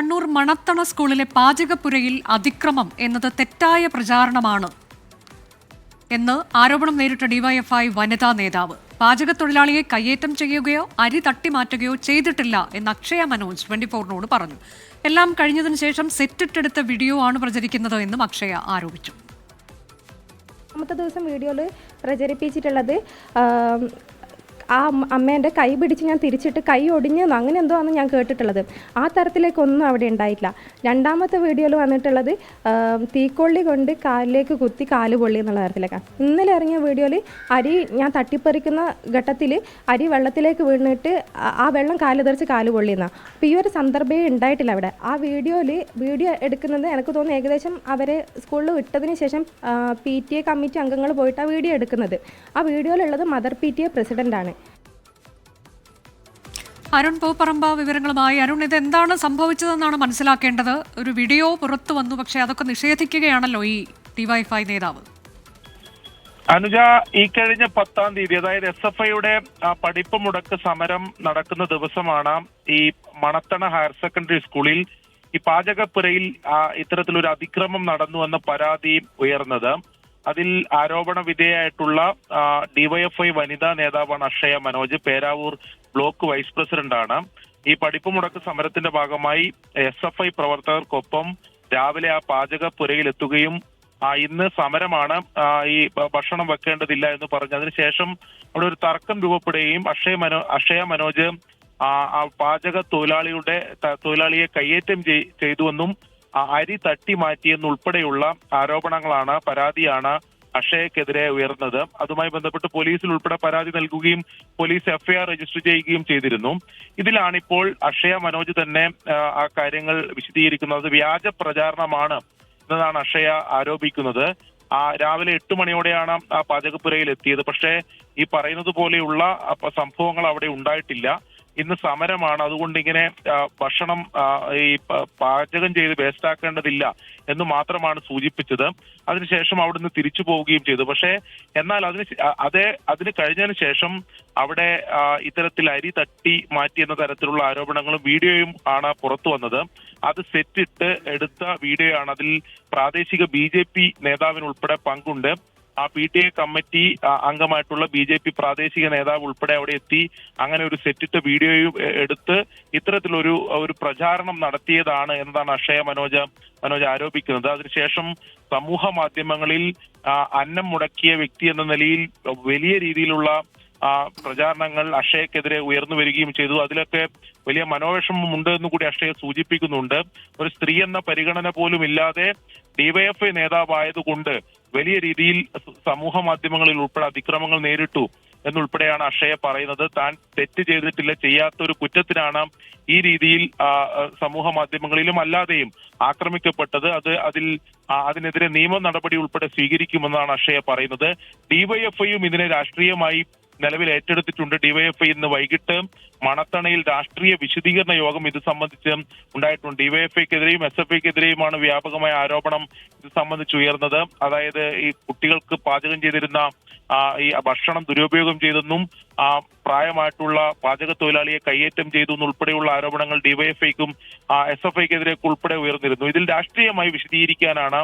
കണ്ണൂർ മണത്തണ സ്കൂളിലെ പാചകപ്പുരയിൽ അതിക്രമം എന്നത് തെറ്റായ പ്രചാരണമാണ് എന്ന് ആരോപണം നേരിട്ട ഡിവൈഎഫ്ഐ വനിതാ നേതാവ്. പാചക തൊഴിലാളിയെ കയ്യേറ്റം ചെയ്യുകയോ അരി തട്ടിമാറ്റുകയോ ചെയ്തിട്ടില്ല എന്ന് അക്ഷയ മനോജ് ട്വന്റി ഫോറിനോട് പറഞ്ഞു. എല്ലാം കഴിഞ്ഞതിന് ശേഷം സെറ്റിട്ടെടുത്ത വീഡിയോ ആണ് പ്രചരിക്കുന്നത് എന്നും അക്ഷയ ആരോപിച്ചു. രണ്ടാമത്തെ ദിവസം വീഡിയോയിൽ പ്രചരിപ്പിച്ചിട്ടുള്ളത് ആം, അമ്മേന്റെ കൈ പിടിച്ച് ഞാൻ തിരിച്ചിട്ട് കൈ ഒടിഞ്ഞു അങ്ങനെ എന്തോ ആണ് ഞാൻ കേട്ടിട്ടുള്ളത്. ആ തരത്തിലേക്കൊന്നും അവിടെ ഉണ്ടായിട്ടില്ല. രണ്ടാമത്തെ വീഡിയോയിൽ വന്നിട്ടുള്ളത് തീക്കൊള്ളി കൊണ്ട് കാലിലേക്ക് കുത്തി കാൽ പൊള്ളി എന്നുള്ള തരത്തിലേക്കാണ് ഇന്നലെ ഇറങ്ങിയ വീഡിയോയിൽ അരി ഞാൻ തട്ടിപ്പറിക്കുന്ന ഘട്ടത്തിൽ അരി വെള്ളത്തിലേക്ക് വീണിട്ട് ആ- ആ വെള്ളം കാൽ തെറിച്ച് കാൽ പൊള്ളിയെന്നാണ് അപ്പോൾ ഈ ഒരു സന്ദർഭമേ ഉണ്ടായിട്ടില്ല അവിടെ. ആ വീഡിയോയിൽ വീഡിയോ എടുക്കുന്നത് എനിക്ക് തോന്നുന്നു ഏകദേശം അവരെ സ്കൂളിൽ വിട്ടതിന് ശേഷം പി ടി എ കമ്മിറ്റി അംഗങ്ങൾ പോയിട്ട് ആ വീഡിയോ എടുക്കുന്നത്. ആ വീഡിയോയിലുള്ളത് മദർ പി ടി എ പ്രസിഡന്റാണ് അരുൺ പൂപ്പറമ്പ വിവരങ്ങളുമായി. അരുൺ ഇത് എന്താണ് സംഭവിച്ചതെന്നാണ് മനസ്സിലാക്കേണ്ടത്? ഒരു വീഡിയോ പുറത്തു വന്നു പക്ഷേ അതൊക്കെ നിഷേധിക്കുകയാണല്ലോ ഈ ഡിവൈഎഫ്ഐ നേതാവ്. അനുജ ഈ കഴിഞ്ഞ പത്താം തീയതി അതായത് എസ് എഫ് ഐയുടെ പഠിപ്പ് മുടക്ക് സമരം നടക്കുന്ന ദിവസമാണ് ഈ മണത്തണ ഹയർ സെക്കൻഡറി സ്കൂളിൽ ഈ പാചകപ്പുരയിൽ ഇത്തരത്തിലൊരു അതിക്രമം നടന്നു എന്ന പരാതി ഉയർന്നത്. അതിൽ ആരോപണ വിധേയായിട്ടുള്ള ഡിവൈഎഫ്ഐ വനിതാ നേതാവാണ് അക്ഷയ മനോജ്. പേരാവൂർ ബ്ലോക്ക് വൈസ് പ്രസിഡന്റാണ്. ഈ പഠിപ്പ് മുടക്ക് സമരത്തിന്റെ ഭാഗമായി എസ് എഫ് ഐ പ്രവർത്തകർക്കൊപ്പം രാവിലെ ആ പാചകപ്പുരയിൽ എത്തുകയും ആ ഇന്ന് സമരമാണ് ഈ ഭക്ഷണം വെക്കേണ്ടതില്ല എന്ന് പറഞ്ഞു. അതിനുശേഷം അവിടെ ഒരു തർക്കം രൂപപ്പെടുകയും അക്ഷയ മനോ അക്ഷയ മനോജ് ആ പാചക തൊഴിലാളിയുടെ തൊഴിലാളിയെ കയ്യേറ്റം ചെയ്- ചെയ്തുവെന്നും അരി തട്ടി മാറ്റിയെന്നുൾപ്പെടെയുള്ള ആരോപണങ്ങളാണ് പരാതിയാണ് അക്ഷയക്കെതിരെ ഉയർന്നത്. അതുമായി ബന്ധപ്പെട്ട് പോലീസിൽ ഉൾപ്പെടെ പരാതി നൽകുകയും പോലീസ് എഫ്ഐആർ രജിസ്റ്റർ ചെയ്യുകയും ചെയ്തിരുന്നു. ഇതിലാണിപ്പോൾ അക്ഷയ മനോജ് തന്നെ ആ, കാര്യങ്ങൾ വിശദീകരിക്കുന്നത്. വ്യാജ പ്രചാരണമാണ് എന്നതാണ് അക്ഷയ ആരോപിക്കുന്നത്. ആ രാവിലെ എട്ട് മണിയോടെയാണ് ആ പാചകപ്പുരയിൽ എത്തിയത്. പക്ഷേ ഈ പറയുന്നത് പോലെയുള്ള സംഭവങ്ങൾ അവിടെ ഉണ്ടായിട്ടില്ല. ഇന്ന് സമരമാണ്. അതുകൊണ്ട് ഇങ്ങനെ ഭക്ഷണം ഈ പാചകം ചെയ്ത് വേസ്റ്റാക്കേണ്ടതില്ല എന്ന് മാത്രമാണ് സൂചിപ്പിച്ചത്. അതിനുശേഷം അവിടുന്ന് തിരിച്ചു പോവുകയും ചെയ്തു. പക്ഷേ എന്നാൽ അതിന് അതേ അതിന് കഴിഞ്ഞതിന് ശേഷം അവിടെ ഇത്തരത്തിൽ അരി തട്ടി മാറ്റി എന്ന തരത്തിലുള്ള ആരോപണങ്ങളും വീഡിയോയും ആണ് പുറത്തു വന്നത്. അത് സെറ്റിട്ട് എടുത്ത വീഡിയോ ആണ് അതിൽ പ്രാദേശിക ബി ജെ പി നേതാവിനുൾപ്പെടെ പങ്കുണ്ട്. ആ പി ടി എ കമ്മിറ്റി അംഗമായിട്ടുള്ള ബി ജെ പി പ്രാദേശിക നേതാവ് ഉൾപ്പെടെ അവിടെ എത്തി അങ്ങനെ ഒരു സെറ്റിട്ട വീഡിയോയും എടുത്ത് ഇത്തരത്തിലൊരു ഒരു പ്രചാരണം നടത്തിയതാണ് എന്നതാണ് അക്ഷയ മനോജ് മനോജ് ആരോപിക്കുന്നത്. അതിനുശേഷം സമൂഹ മാധ്യമങ്ങളിൽ അന്നം മുടക്കിയ വ്യക്തി എന്ന നിലയിൽ വലിയ രീതിയിലുള്ള പ്രചാരണങ്ങൾ അക്ഷയക്കെതിരെ ഉയർന്നു വരികയും ചെയ്തു. അതിലൊക്കെ വലിയ മനോവിഷമം ഉണ്ട് എന്ന് കൂടി അക്ഷയ സൂചിപ്പിക്കുന്നുണ്ട്. ഒരു സ്ത്രീ എന്ന പരിഗണന പോലും ഇല്ലാതെ ഡിവൈഎഫ്ഐ നേതാവായതുകൊണ്ട് വലിയ രീതിയിൽ സമൂഹ മാധ്യമങ്ങളിൽ ഉൾപ്പെടെ അതിക്രമങ്ങൾ നേരിട്ടു എന്നുൾപ്പെടെയാണ് അക്ഷയ പറയുന്നത്. താൻ തെറ്റ് ചെയ്തിട്ടില്ല ചെയ്യാത്ത ഒരു കുറ്റത്തിനാണ് ഈ രീതിയിൽ സമൂഹ മാധ്യമങ്ങളിലും അല്ലാതെയും ആക്രമിക്കപ്പെട്ടത്. അത് അതിൽ അതിനെതിരെ നിയമ നടപടി ഉൾപ്പെടെ സ്വീകരിക്കുമെന്നാണ് അക്ഷയ പറയുന്നത്. ഡിവൈഎഫ്ഐയും ഇതിനെ രാഷ്ട്രീയമായി നിലവിൽ ഏറ്റെടുത്തിട്ടുണ്ട്. ഡിവൈഎഫ്ഐ ഇന്ന് വൈകിട്ട് മണത്തണയിൽ രാഷ്ട്രീയ വിശദീകരണ യോഗം ഇത് സംബന്ധിച്ച് ഉണ്ടായിട്ടുണ്ട്. ഡിവൈഎഫ്ഐക്കെതിരെയും എസ് എഫ് ഐക്കെതിരെയുമാണ് വ്യാപകമായ ആരോപണം ഇത് സംബന്ധിച്ച് ഉയർന്നത്. അതായത് ഈ കുട്ടികൾക്ക് പാചകം ചെയ്തിരുന്ന ഈ ഭക്ഷണം ദുരുപയോഗം ചെയ്തെന്നും ആ പ്രായമായിട്ടുള്ള പാചക തൊഴിലാളിയെ കയ്യേറ്റം ചെയ്തു എന്നുൾപ്പെടെയുള്ള ആരോപണങ്ങൾ ഡിവൈഎഫ്ഐക്കും എസ് എഫ് ഐക്കെതിരെ ഉൾപ്പെടെ ഉയർന്നിരുന്നു. ഇതിൽ രാഷ്ട്രീയമായി വിശദീകരിക്കാനാണ്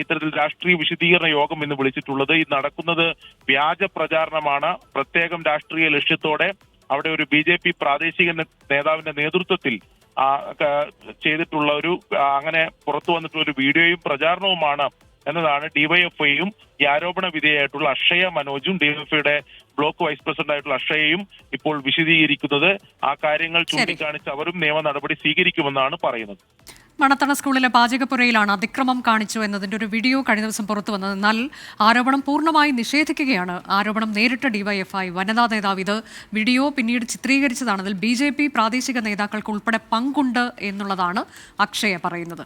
ഇത്തരത്തിൽ രാഷ്ട്രീയ വിശദീകരണ യോഗം എന്ന് വിളിച്ചിട്ടുള്ളത്. ഇത് നടക്കുന്നത് വ്യാജ പ്രചാരണമാണ്. പ്രത്യേകം രാഷ്ട്രീയ ലക്ഷ്യത്തോടെ അവിടെ ഒരു ബി ജെ പി പ്രാദേശിക നേതാവിന്റെ നേതൃത്വത്തിൽ ചെയ്തിട്ടുള്ള ഒരു അങ്ങനെ പുറത്തു വന്നിട്ടുള്ള ഒരു വീഡിയോയും പ്രചാരണവുമാണ് എന്നതാണ് ഡിവൈഎഫ്ഐയും ഈ ആരോപണ വിധേയായിട്ടുള്ള അക്ഷയ മനോജും ഡിവൈഎഫ്ഐയുടെ ബ്ലോക്ക് വൈസ് പ്രസിഡന്റ് ആയിട്ടുള്ള അക്ഷയയും ഇപ്പോൾ വിശദീകരിക്കുന്നത്. ആ കാര്യങ്ങൾ ചൂണ്ടിക്കാണിച്ച് അവരും നിയമ നടപടി സ്വീകരിക്കുമെന്നാണ് പറയുന്നത്. മണത്തണ സ്കൂളിലെ പാചകപ്പുരയിലാണ് അതിക്രമം കാണിച്ചു എന്നതിന്റെ ഒരു വീഡിയോ കഴിഞ്ഞ ദിവസം പുറത്തു വന്നത്. എന്നാൽ ആരോപണം പൂർണമായി നിഷേധിക്കുകയാണ്. ആരോപണം നേരിട്ട ഡിവൈഎഫ്ഐ വനിതാ നേതാവ് ഇത് വീഡിയോ പിന്നീട് ചിത്രീകരിച്ചതാണ് അതിൽ ബി പ്രാദേശിക നേതാക്കൾക്ക് ഉൾപ്പെടെ പങ്കുണ്ട് എന്നുള്ളതാണ് അക്ഷയ പറയുന്നത്.